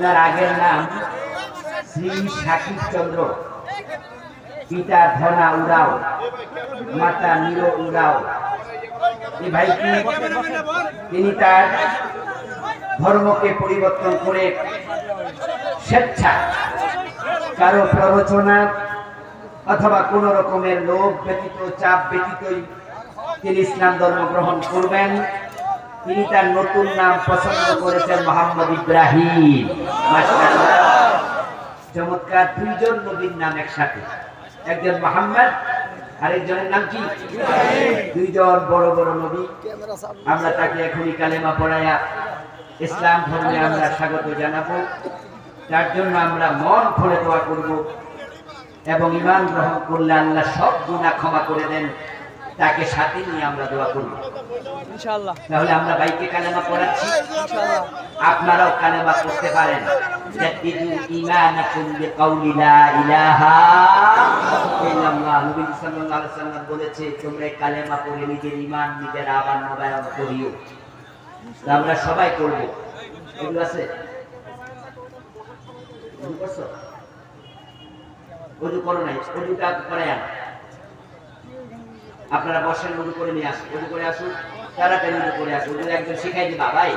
ওনার আগের নাম শ্রী সাকিব চন্দ্র পিতা ধনা উড়াও, মাতা নীর উড়াও। এই ভাইটি তিনি তার ধর্মকে পরিবর্তন করে স্বেচ্ছা, কারও প্ররোচনা অথবা কোন রকমের লোভ ব্যতীত, চাপ ব্যতীতই তিনি ইসলাম ধর্ম গ্রহণ করবেন। তিনি তার নতুন নাম পছন্দ করেছেন মোহাম্মদ ইব্রাহিম। চমৎকার দুইজন নবীর নাম একসাথে। একজন মোহাম্মদ, আরেকজনের নাম কি? দুইজন বড় বড় নবী। আমরা তাকে এখনই কালেমা পড়াইয়া ইসলাম ধর্মে আমরা স্বাগত জানাব। তার জন্য আমরা মন খুলে দোয়া করব এবং ইমান গ্রহণ করলে আল্লাহ সব গুণা ক্ষমা করে দেন। তাকে সাথে নিয়ে আমরা দোয়া করব। ইনশাআল্লাহ। তাহলে আমরা বাইকে কালেমা পড়াচ্ছি। ইনশাআল্লাহ। আপনারাও কালেমা পড়তে পারেন। জাদ্দিদু ঈমানাকুম বিকাউলি লা ইলাহা ইল্লাল্লাহ। নবী সাল্লাল্লাহু আলাইহি সাল্লাম বলেছে তোমরা কালেমা পড়ে নিজের ঈমান নিজের আবার নবায়ন করিও। আমরা সবাই করব। এগুলো আছে? করো নাই। আন। আপনারা বসেন ওযু করে নিয়ে আসুন ওযু করে আসুন তাড়াতাড়ি ওযু করে আসুন। ওযু একজন শিখাই দিবা, ভাই,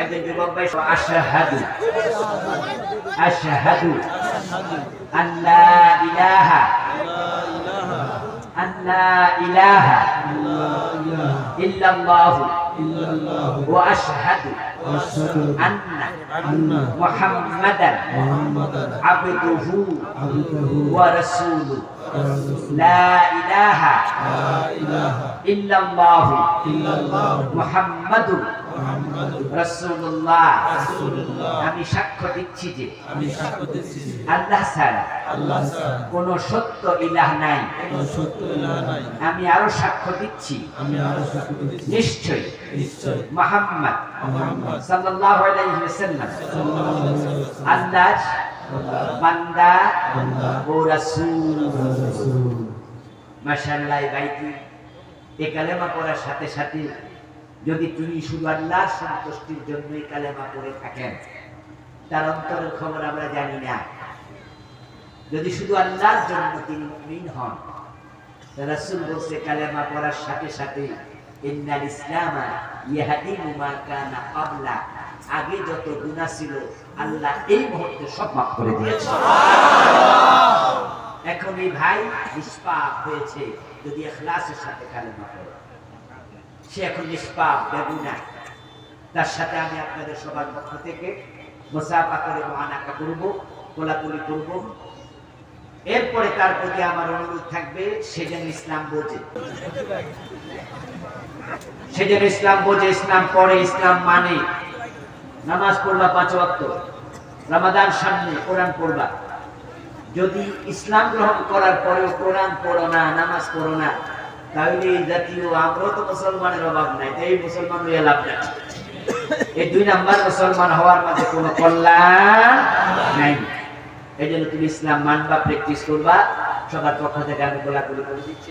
একজন যুবক ভাই, আশাহাদু আশাহাদু, আল্লা ইলাহা আল্লা ইলাহা ইল্লাল্লাহ। وأشهد وأشهد أن محمدا عبده ورسوله. لا إله إلا الله. محمد রাসূলুল্লাহ। আমি সাক্ষ্য দিচ্ছি যে আমি সাক্ষ্য দিচ্ছি যে আল্লাহ ছাড়া আল্লাহ ছাড়া কোন সত্য ইলাহ নাই। কোনো সত্য ইলাহ নাই। আমি আরও সাক্ষ্য দিচ্ছি। আমি আরও সাক্ষ্য দিচ্ছি। নিশ্চয় নিশ্চয় মুহাম্মদ মুহাম্মদ সাল্লাল্লাহু আলাইহি ওয়াসাল্লাম। সাল্লাল্লাহু আলাইহি ওয়াসাল্লাম। আল্লাহর বান্দা বান্দা। ও রাসূল। রাসূল মাশাআল্লাহ এই এই কালেমা পড়ার সাথে সাথে যদি তিনি শুধু আল্লাহর সন্তুষ্টির জন্যই কালেমা পড়ে থাকেন তার অন্তরের খবর আমরা জানি না। যদি শুধু আল্লাহর জন্য তিনি মুমিন হন রাসূল বলছে কালেমা পড়ার সাথে সাথে ইন্নাল ইসলামা ইয়াহদিমু মা কানা ক্বাবলা। আগে যত গুনাহ ছিল আল্লাহ এই মুহূর্তে সব মাফ করে দিয়েছে। এখন এই ভাই নিষ্পাপ হয়েছে যদি এখলাসের সাথে কালেমা পড়ে। সে এখন নিষ্পাপ, বেগুনা। তার সাথে আমি আপনাদের সবার পক্ষ থেকে মোসাফা করে মহানাকা করব, কোলাকুলি করব। এরপরে তার প্রতি আমার অনুরোধ থাকবে, সে যেন ইসলাম বোঝে। সে যেন ইসলাম বোঝে, ইসলাম পড়ে, ইসলাম মানে। নামাজ পড়বা পাঁচ ওয়াক্ত, রমাদান সামনে কোরআন পড়বা। যদি ইসলাম গ্রহণ করার পরেও কোরআন পড়ো না, নামাজ পড়ো না তাহলে এই জাতীয় আমরাও তো মুসলমানের অভাব নাই তাই মুসলমান হয়ে লাভ নাই। এই দুই নাম্বার মুসলমান হওয়ার মাঝে কোনো কল্যাণ নাই। এই জন্য তুমি ইসলাম মানবা, প্র্যাকটিস করবা, সবার পক্ষ থেকে আমি গোলাগুলি করে দিচ্ছি।